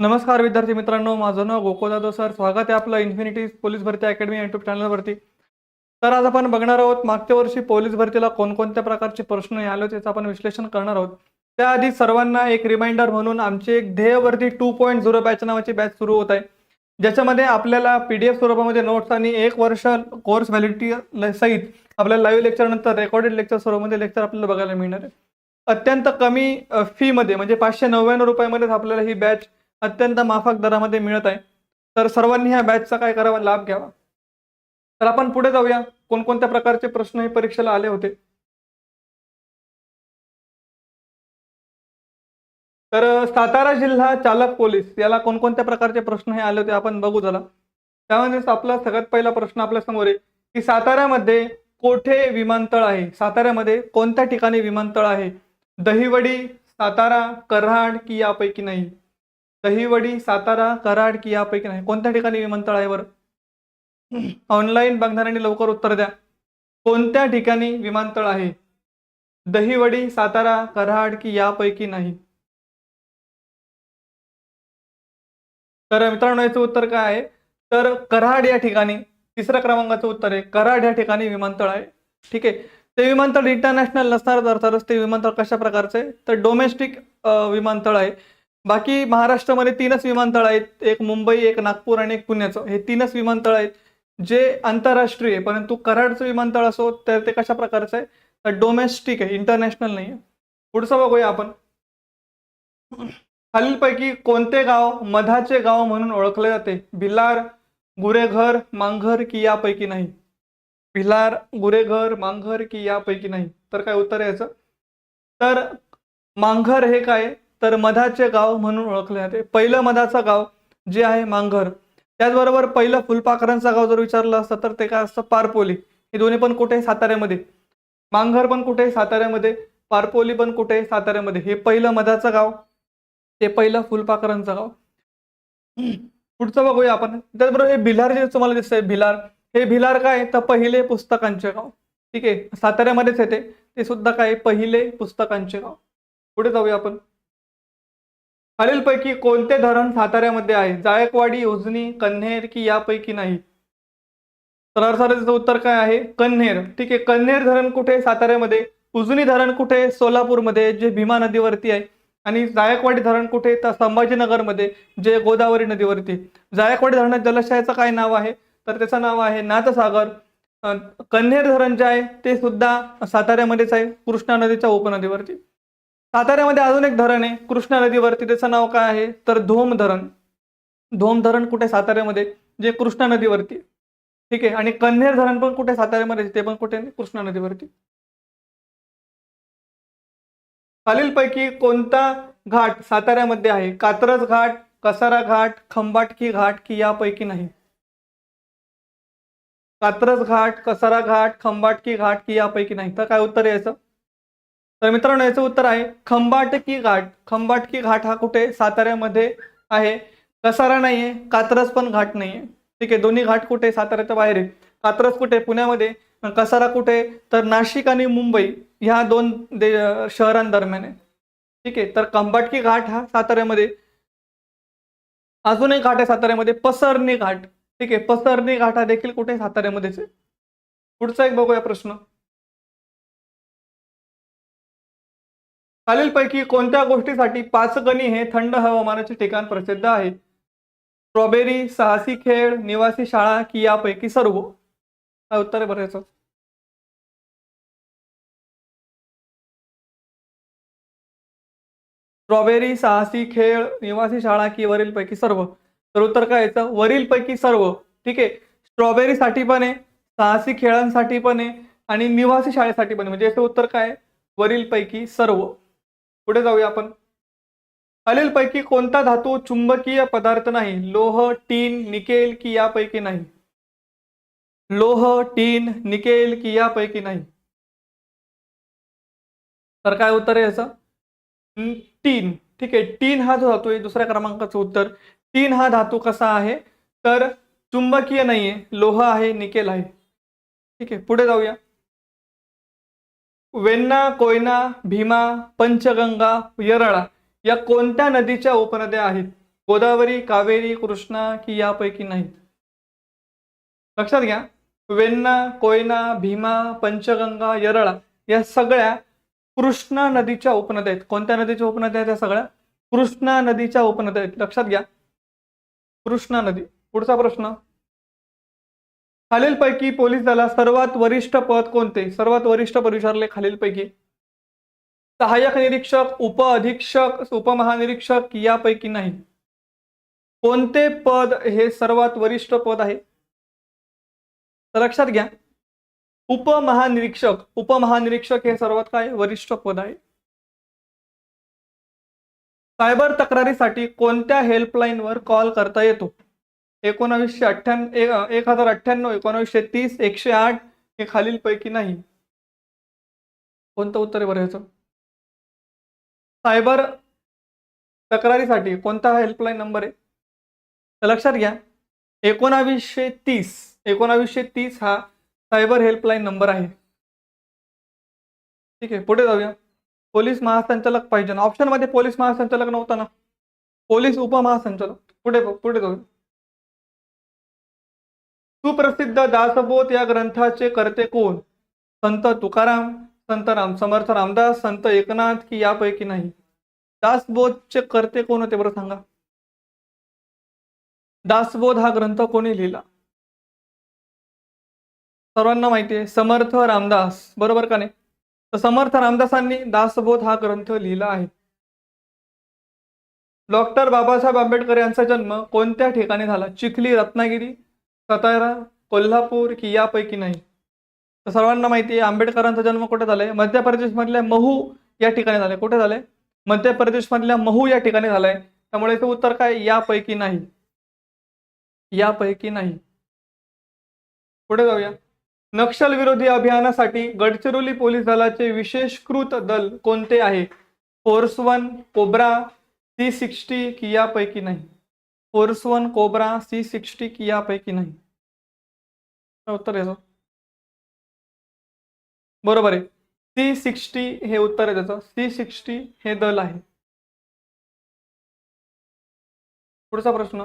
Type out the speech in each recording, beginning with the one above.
नमस्कार विद्यार्थी मित्रांनो माझं नाव गोको जाधव सर. स्वागत आहे आपलं इन्फिनिटी पोलीस भरती अकॅडमी युट्यूब चॅनलवरती तर आज आपण बघणार आहोत मागच्या वर्षी पोलीस भरतीला कोणकोणत्या प्रकारचे प्रश्न आले होते त्याचं आपण विश्लेषण करणार आहोत. त्याआधी सर्वांना एक रिमाइंडर म्हणून आमची एक ध्येयवर्ती टू पॉईंट झिरो बॅच नावाची बॅच सुरू होत आहे. ज्याच्यामध्ये आपल्याला पी डी एफ स्वरूपामध्ये नोट्स आणि एक वर्ष कोर्स व्हॅलिडिटी सहित आपल्याला लाईव्ह लेक्चर नंतर रेकॉर्डेड लेक्चर स्वरूपामध्ये लेक्चर आपल्याला बघायला मिळणार आहे. अत्यंत कमी फीमध्ये म्हणजे पाचशे नव्याण्णव रुपयामध्येच आपल्याला ही बॅच अत्यंत माफक दरामध्ये मिळत आहे. तर सर्वांनी ह्या बॅचचा काय करावा? लाभ घ्यावा. तर आपण पुढे जाऊया. कोणकोणत्या प्रकारचे प्रश्न हे परीक्षेला आले होते? तर सातारा जिल्हा चालक पोलीस याला कोणकोणत्या प्रकारचे प्रश्न हे आले होते? आपण बघू झाला त्यामध्येच आपला सगळ्यात पहिला प्रश्न आपल्यासमोर आहे की साताऱ्यामध्ये कोठे विमानतळ आहे? साताऱ्यामध्ये कोणत्या ठिकाणी विमानतळ आहे? दहिवडी सातारा कराड की यापैकी नाही? दहिवडी सातारा कराड की यापैकी नाही. कोणत्या ठिकाणी विमानतळ आहे बरं? ऑनलाईन बघणाऱ्यांनी लवकर उत्तर द्या. कोणत्या ठिकाणी विमानतळ आहे? दहिवडी सातारा कराड की यापैकी नाही. तर मित्रांनो याचं उत्तर काय आहे? तर कराड या ठिकाणी तिसऱ्या क्रमांकाचं उत्तर आहे. कराड या ठिकाणी विमानतळ आहे. ठीक आहे? ते विमानतळ इंटरनॅशनल नसणार अर्थातच ते विमानतळ कशा प्रकारचं आहे? तर डोमेस्टिक विमानतळ आहे. बाकी महाराष्ट्रामध्ये तीनच विमानतळ आहेत. एक मुंबई एक नागपूर आणि एक पुण्याचं. हे तीनच विमानतळ आहेत जे आंतरराष्ट्रीय परंतु कराडचं विमानतळ असो तर ते कशा प्रकारचं आहे? तर डोमेस्टिक आहे इंटरनॅशनल नाही आहे. पुढचं बघूया आपण. खालीलपैकी कोणते गाव मधाचे गाव म्हणून ओळखले जाते? भिलार गुरेघर मांघर की यापैकी नाही. भिलार गुरेघर मांघर की यापैकी नाही. तर काय उत्तर आहे याचं तर मांघर हे काय तर मधाचे गाव म्हणून ओळखले जाते. पहिलं मधाचं गाव जे आहे मांघर. त्याचबरोबर पहिलं फुलपाखरांचं गाव जर विचारलं असतं तर ते काय असतं? पारपोली. हे दोन्ही पण कुठे? आहे? साताऱ्यामध्ये. मांघर पण कुठे? आहे? साताऱ्यामध्ये. पारपोली पण कुठे? आहे? साताऱ्यामध्ये. हे पहिलं मधाचं गाव ते पहिलं फुलपाखरांचं गाव. पुढचं बघूया आपण. त्याचबरोबर हे भिलार जे तुम्हाला दिसतंय भिलार. हे भिलार काय? तर पहिले पुस्तकांचे गाव. ठीक आहे? साताऱ्यामध्येच येते ते सुद्धा काय? पहिले पुस्तकांचे गाव. पुढे जाऊया आपण. खालीलपैकी कोणते धरण साताऱ्यामध्ये आहे? जायकवाडी उजनी कन्हेर की यापैकी नाही? तर अर्थातच उत्तर काय आहे? कन्हेर. ठीक आहे कन्हेर धरण कुठे साताऱ्यामध्ये? उजनी धरण कुठे सोलापूरमध्ये जे भीमा नदीवरती आहे. आणि जायकवाडी धरण कुठे तर संभाजीनगरमध्ये जे गोदावरी नदीवरती जायकवाडी धरणात जलाशयाचं काय नाव आहे? तर त्याचं नाव आहे नाथसागर. कन्हेर धरण जे आहे ते सुद्धा साताऱ्यामध्येच आहे कृष्णा नदीच्या उपनदीवरती. साताऱ्यामध्ये अजून एक धरण आहे. कृष्णा नदीवरती त्याचं नाव काय आहे? तर धोम धरण. धोम धरण कुठे? साताऱ्यामध्ये. जे कृष्णा नदीवरती ठीक आहे? आणि कन्हेर धरण पण कुठे? साताऱ्यामध्ये ते पण कुठे? कृष्णा नदीवरती खालीलपैकी कोणता घाट साताऱ्यामध्ये आहे? कात्रज घाट कसारा घाट खंबाटकी घाट की यापैकी नाही? कात्रज घाट कसारा घाट खंबाटकी घाट की यापैकी नाही. तर काय उत्तर आहे याचं? तर मित्रांनो याचं उत्तर आहे खंबाटकी घाट. खंबाटकी घाट हा कुठे? साताऱ्यामध्ये आहे. कसारा नाहीये कात्रज पण घाट नाहीये. ठीक आहे दोन्ही घाट कुठे? साताऱ्याच्या बाहेर आहे. कात्रज कुठे? पुण्यामध्ये. कसारा कुठे? तर नाशिक आणि मुंबई ह्या दोन दे शहरांदरम्यान आहे. ठीक आहे तर खंबाटकी घाट हा साताऱ्यामध्ये. अजून एक घाट आहे साताऱ्यामध्ये पसरणी घाट. ठीक आहे पसरणी घाट हा देखील कुठे? साताऱ्यामध्येच आहे. पुढचा एक बघूया प्रश्न. खालीलपैकी कोणत्या गोष्टीसाठी पाचगणी हे थंड हवामानाचे ठिकाण प्रसिद्ध आहे? स्ट्रॉबेरी साहसी खेळ निवासी शाळा की यापैकी सर्व? काय उत्तर आहे बरं स्ट्रॉबेरी साहसी खेळ निवासी शाळा की वरीलपैकी सर्व? तर उत्तर काय याचं? वरीलपैकी सर्व. ठीक आहे. स्ट्रॉबेरीसाठी पण आहे साहसी खेळांसाठी पण आहे आणि निवासी शाळेसाठी पण आहे. म्हणजे याचं उत्तर काय आहे? वरीलपैकी सर्व. पुढे जाऊया आपण. खालीलपैकी कोणता धातू चुंबकीय पदार्थ नाही? लोह टीन निकेल की यापैकी नाही? लोह टीन निकेल की यापैकी नाही? तर काय उत्तर आहे याचं? टीन. ठीक आहे टीन हा जो धातू आहे दुसऱ्या क्रमांकाचं उत्तर. टीन हा धातू कसा आहे? तर चुंबकीय नाहीये लोह आहे निकेल आहे. ठीक आहे पुढे जाऊया. वेन्ना कोयना भीमा पंचगंगा येरळा या कोणत्या नदीच्या उपनद्या आहेत? गोदावरी कावेरी कृष्णा की यापैकी नाहीत? लक्षात घ्या. वेन्ना कोयना भीमा पंचगंगा यरळा या सगळ्या कृष्णा नदीच्या उपनद्या आहेत. कोणत्या नदीच्या उपनद्या आहेत या सगळ्या? कृष्णा नदीच्या उपनद्या आहेत. लक्षात घ्या. कृष्णा नदी. पुढचा प्रश्न. खालीलपैकी पोलीस दलात सर्वात वरिष्ठ पद कोणते? सर्वात वरिष्ठ पद विचारले खालीलपैकी? सहाय्यक निरीक्षक उप अधीक्षक उपमहानिरीक्षक यापैकी नाही. कोणते पद हे सर्वात वरिष्ठ पद आहे? तर लक्षात घ्या. उपमहानिरीक्षक उपमहानिरीक्षक हे सर्वात काय? वरिष्ठ पद आहे. सायबर तक्रारीसाठी कोणत्या हेल्पलाईनवर कॉल करता येतो? एकोणावीसशे अठ्ठ्याण्णव एक हजार अठ्ठ्याण्णव एकोणावीसशे तीस एकशे आठ हे खालीलपैकी नाही. कोणतं उत्तर आहे बरं ह्याचं? सायबर तक्रारीसाठी कोणता हेल्पलाईन नंबर आहे? तर लक्षात घ्या एकोणावीसशे तीस एकोणावीसशे तीस हा सायबर हेल्पलाईन नंबर आहे. ठीक आहे पुढे जाऊया. पोलीस महासंचालक पाहिजे ना. ऑप्शनमध्ये पोलीस महासंचालक नव्हता ना. पोलीस उपमहासंचालक. पुढे पुढे जाऊया. सुप्रसिद्ध दासबोध या ग्रंथाचे करते कोण? संत तुकाराम संत राम समर्थ रामदास संत एकनाथ की यापैकी नाही. दासबोधचे करते कोण होते बरं सांगा? दासबोध हा ग्रंथ कोणी लिहिला? सर्वांना माहिती आहे समर्थ रामदास. बरोबर का नाही? तर समर्थ रामदासांनी दासबोध हा ग्रंथ लिहिला आहे. डॉक्टर बाबासाहेब आंबेडकर यांचा जन्म कोणत्या ठिकाणी झाला? चिखली रत्नागिरी सातारा कोल्हापूर की यापैकी नाही. तर सर्वांना माहिती आहे आंबेडकरांचा जन्म कुठे झालाय? मध्य प्रदेशमधल्या महू या ठिकाणी झालाय. कुठे झालाय? मध्य प्रदेशमधल्या महू या ठिकाणी झालाय. त्यामुळे ते उत्तर काय? यापैकी नाही. यापैकी नाही. पुढे जाऊया. नक्षल विरोधी अभियानासाठी गडचिरोली पोलीस दलाचे विशेषकृत दल कोणते आहे? Force one Cobra C sixty की यापैकी नाही. Force one Cobra C sixty की यापैकी नाही. उत्तर याचं? बरोबर आहे. सी सिक्स्टी हे उत्तर आहे त्याचं. सी सिक्स्टी हे दल आहे. पुढचा प्रश्न.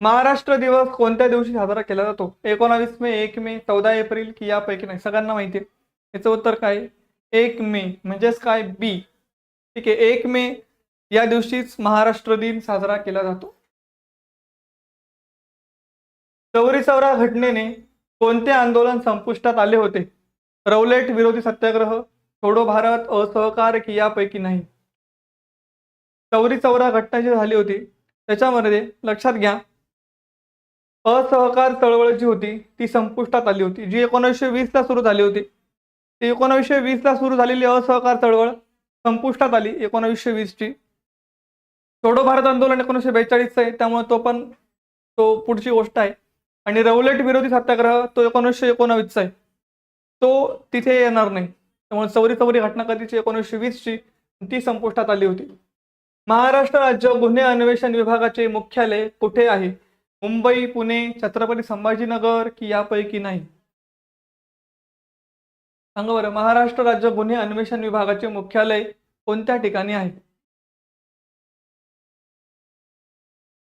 महाराष्ट्र दिवस कोणत्या दिवशी साजरा केला जातो? एकोणावीस मे एक मे चौदा एप्रिल की यापैकी नाही. सगळ्यांना माहिती आहे. याचं उत्तर काय? एक मे म्हणजेच काय? बी. ठीक आहे. एक मे या दिवशीच महाराष्ट्र दिन साजरा केला जातो. चौरी चौरा घटनेने कोणते आंदोलन संपुष्टात आले होते? रौलेट विरोधी सत्याग्रह छोडो भारत असहकार की यापैकी नाही? चौरी चौरा घटना जी झाली होती त्याच्यामध्ये लक्षात घ्या असहकार चळवळ जी होती ती संपुष्टात आली होती. जी एकोणीसशे वीसला सुरू झाली होती ती एकोणीसशे वीसला सुरू झालेली असहकार चळवळ संपुष्टात आली एकोणीसशे वीसची. छोडो भारत आंदोलन एकोणीसशे बेचाळीसचं आहे त्यामुळे तो पण तो पुढची गोष्ट आहे. आणि रौलेट विरोधी सत्याग्रह तो एकोणीसशे एकोणावीसचा आहे. तो तिथे येणार नाही. त्यामुळे चौरी चौरी घटना कधीची? एकोणीसशे वीसची. ती संपुष्टात आली होती. महाराष्ट्र राज्य गुन्हे अन्वेषण विभागाचे मुख्यालय कुठे आहे? मुंबई पुणे छत्रपती संभाजीनगर की यापैकी नाही? सांगा बरं महाराष्ट्र राज्य गुन्हे अन्वेषण विभागाचे मुख्यालय कोणत्या ठिकाणी आहे?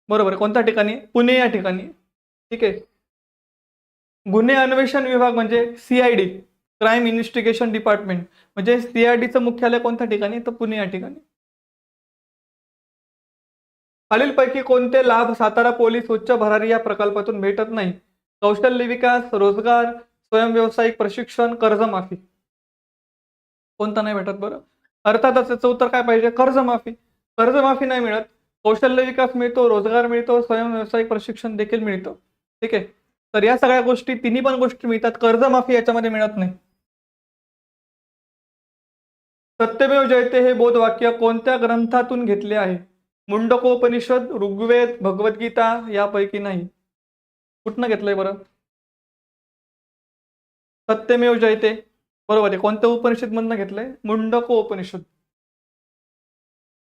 बरोबर कोणत्या ठिकाणी? पुणे या ठिकाणी. ठीक आहे. गुन्हे अन्वेषण विभाग म्हणजे सीआयडी क्राईम इन्व्हेस्टिगेशन डिपार्टमेंट म्हणजे सीआयडीचं मुख्यालय कोणत्या ठिकाणी? तर पुणे या ठिकाणी. खालीलपैकी कोणते लाभ सातारा पोलीस उच्च भरारी या प्रकल्पातून भेटत नाही? कौशल्य विकास रोजगार स्वयंव्यावसायिक प्रशिक्षण कर्जमाफी. कोणता नाही भेटत बरं? अर्थातच याचं उत्तर काय पाहिजे? कर्जमाफी. कर्जमाफी नाही मिळत. कौशल्य विकास मिळतो रोजगार मिळतो स्वयंव्यावसायिक प्रशिक्षण देखील मिळतं. ठीक आहे. तर या सगळ्या गोष्टी तिन्ही पण गोष्टी मिळतात. कर्जमाफी याच्यामध्ये मिळत नाही. सत्यमेव जयते हे बोधवाक्य कोणत्या ग्रंथातून घेतले आहे? मुंडकोपनिषद ऋग्वेद भगवद्गीता यापैकी नाही. कुठनं घेतलंय बरं? सत्यमेव जयते. बरोबर आहे. कोणत्या उपनिषद मधनं घेतलंय? मुंडको उपनिषद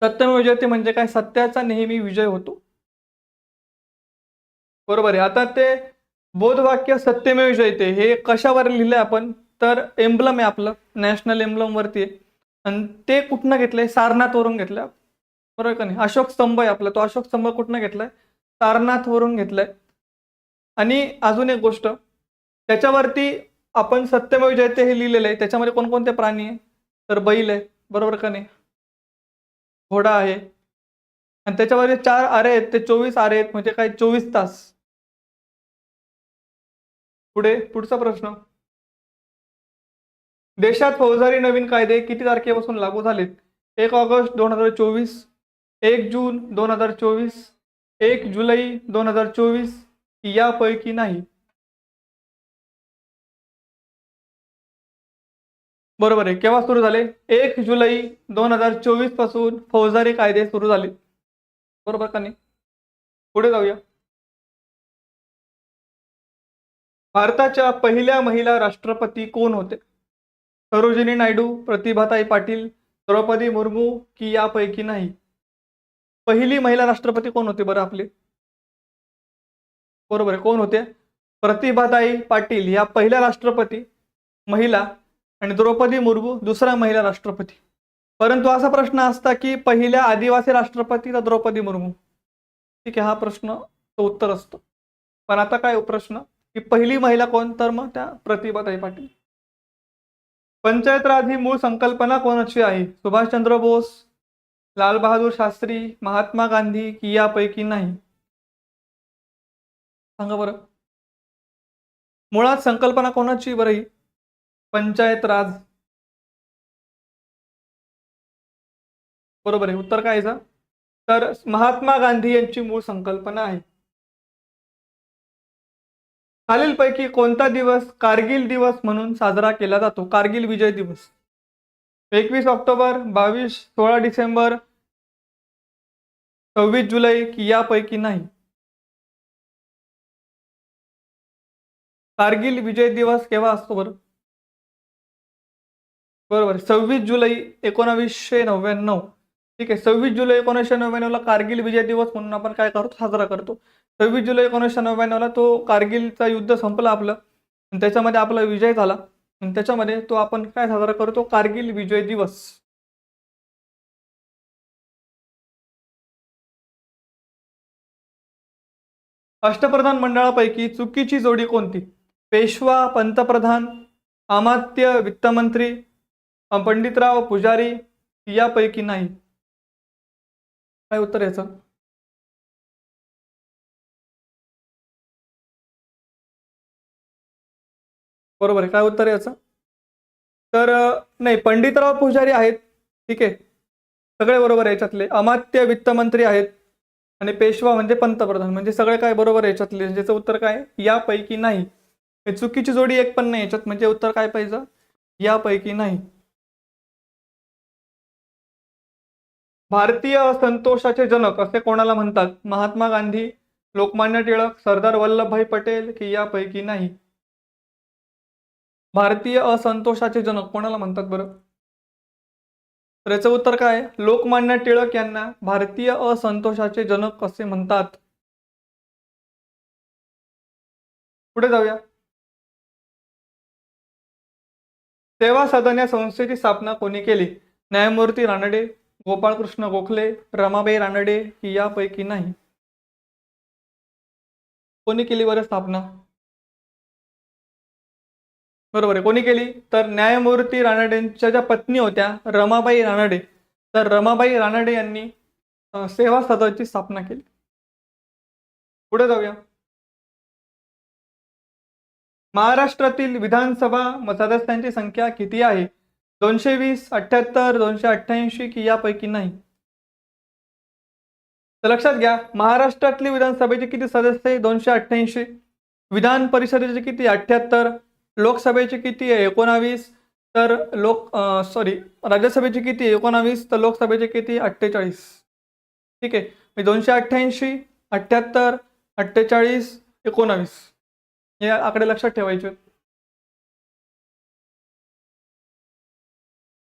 सत्यमेव जयते म्हणजे काय? सत्याचा नेहमी विजय होतो. बरोबर आहे. आता ते बोधवाक्य सत्यमेव जयते. हे कशावर लिहिलंय आपण? तर एम्ब्लम आहे आपलं. नॅशनल एम्ब्लम वरती आहे. आणि ते कुठनं घेतलंय? सारनाथवरून घेतलं बरोबर का नाही? अशोक स्तंभ आहे आपला. तो अशोक स्तंभ कुठनं घेतलाय? सारनाथ वरून घेतलाय. आणि अजून एक गोष्ट. त्याच्यावरती आपण सत्यमेव जयते हे लिहिलेलं आहे. त्याच्यामध्ये कोणकोणते प्राणी आहे? तर बैल आहे. बरोबर का नाही? घोडा आहे. आणि त्याच्यावरती चार आरे आहेत. ते चोवीस आरे आहेत. म्हणजे काय? चोवीस तास. पुढे पुढचा प्रश्न. देशात फौजदारी नवीन कायदे किती तारखेपासून लागू झालेत? एक ऑगस्ट दोन हजार चोवीस एक जून दोन हजार चोवीस एक जुलै दोन हजार चोवीस यापैकी नाही. बरोबर आहे. केव्हा सुरू झाले? एक जुलै दोन हजार चोवीसपासून फौजदारी कायदे सुरू झाले. बरोबर का नाही? पुढे जाऊया. भारताच्या पहिल्या महिला राष्ट्रपती कोण होते? सरोजिनी नायडू प्रतिभाताई पाटील द्रौपदी मुर्मू की यापैकी नाही? पहिली महिला राष्ट्रपती कोण होते बरं आपले? बरोबर आहे कोण होते? प्रतिभाताई पाटील या पहिल्या राष्ट्रपती महिला आणि द्रौपदी मुर्मू दुसरा महिला राष्ट्रपती. परंतु असा प्रश्न असता की पहिल्या आदिवासी राष्ट्रपती तर द्रौपदी मुर्मू? ठीक आहे हा प्रश्न तो उत्तर असतो. पण आता काय प्रश्न? की पहिली महिला कोण? तर मग त्या प्रतिभाताई पाटील. पंचायत राज ही मूळ संकल्पना कोणाची आहे? सुभाषचंद्र बोस लालबहादूर शास्त्री महात्मा गांधी की यापैकी नाही? सांगा बरं. मुळात संकल्पना कोणाची बरं ही? पंचायत राज. बरोबर आहे. उत्तर काय तर महात्मा गांधी यांची मूळ संकल्पना आहे. खालीलपैकी कोणता दिवस कारगिल दिवस म्हणून साजरा केला जातो? कारगिल विजय दिवस. एकवीस ऑक्टोबर बावीस सोळा डिसेंबर सव्वीस जुलै की यापैकी नाही. कारगिल विजय दिवस केव्हा असतो बरं? बरोबर सव्वीस जुलै एकोणावीसशे नव्याण्णव. ठीक आहे सव्वीस जुलै एकोणीसशे नव्याण्णवला कारगिल विजय दिवस म्हणून आपण काय करतो? साजरा करतो. सव्वीस जुलै एकोणीसशे नव्याण्णवला तो कारगिलचा युद्ध संपला आपलं. आणि त्याच्यामध्ये आपला विजय झाला. आणि त्याच्यामध्ये तो आपण काय साजरा करतो? कारगिल विजय दिवस. अष्टप्रधान मंडळापैकी चुकीची जोडी कोणती? पेशवा पंतप्रधान अमात्य वित्तमंत्री पंडितराव पुजारी यापैकी नाही. काय उत्तर याचं? बरोबर आहे. काय उत्तर आहे याचं? तर नाही पंडितराव पुजारी आहेत. ठीक आहे. सगळे बरोबर आहे याच्यातले. अमात्य वित्तमंत्री आहेत. आणि पेशवा म्हणजे पंतप्रधान. म्हणजे सगळे काय बरोबर आहे याच्यातले? ज्याचं उत्तर काय? यापैकी नाही. चुकीची जोडी एक पण नाही याच्यात. म्हणजे उत्तर काय पाहिजे? यापैकी नाही. भारतीय असंतोषाचे जनक असे कोणाला म्हणतात? महात्मा गांधी लोकमान्य टिळक सरदार वल्लभभाई पटेल की यापैकी नाही? भारतीय असंतोषाचे जनक कोणाला म्हणतात बरं? तर याचं उत्तर काय? लोकमान्य टिळक यांना भारतीय असंतोषाचे जनक असे म्हणतात? पुढे जाऊया. सेवा सदन या संस्थेची स्थापना कोणी केली? न्यायमूर्ती रानडे गोपाळकृष्ण गोखले रमाबाई रानडे ही यापैकी नाही. कोणी केली बरं स्थापना? बरोबर आहे. कोणी केली? तर न्यायमूर्ती रानडेंच्या ज्या पत्नी होत्या रमाबाई रानडे. तर रमाबाई रानडे यांनी सेवा सदनची स्थापना केली. पुढे जाऊया. महाराष्ट्रातील विधानसभा सदस्यांची संख्या किती आहे? दोनशे वीस अठ्ठ्याहत्तर दोनशे अठ्ठ्याऐंशी की यापैकी नाही? तर लक्षात घ्या महाराष्ट्रातली विधानसभेचे किती सदस्य आहे? दोनशे अठ्ठ्याऐंशी. विधान परिषदेचे किती? अठ्ठ्याहत्तर. लोकसभेचे किती आहे? एकोणावीस. तर लोक सॉरी राज्यसभेचे किती आहे? एकोणावीस. तर लोकसभेचे किती? अठ्ठेचाळीस. ठीक आहे. मी दोनशे अठ्ठ्याऐंशी अठ्ठ्याहत्तर अठ्ठेचाळीस एकोणावीस. हे आकडे लक्षात ठेवायचे.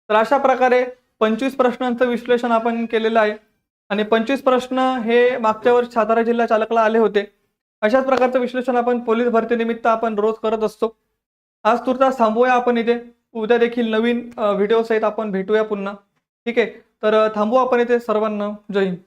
तर अशा प्रकारे पंचवीस प्रश्नांचं विश्लेषण आपण केलेलं आहे. आणि पंचवीस प्रश्न हे मागच्या वर्षी सातारा जिल्हा चालकला आले होते. अशाच प्रकारचं विश्लेषण आपण पोलीस भरतीनिमित्त आपण रोज करत असतो. आज तुर्तास थांबूया आपण इथे. उद्या देखील नवीन व्हिडिओ सहित आपण भेटूया पुन्हा. ठीक आहे? तर थांबू आपण इथे सर्वांना. जय हिंद.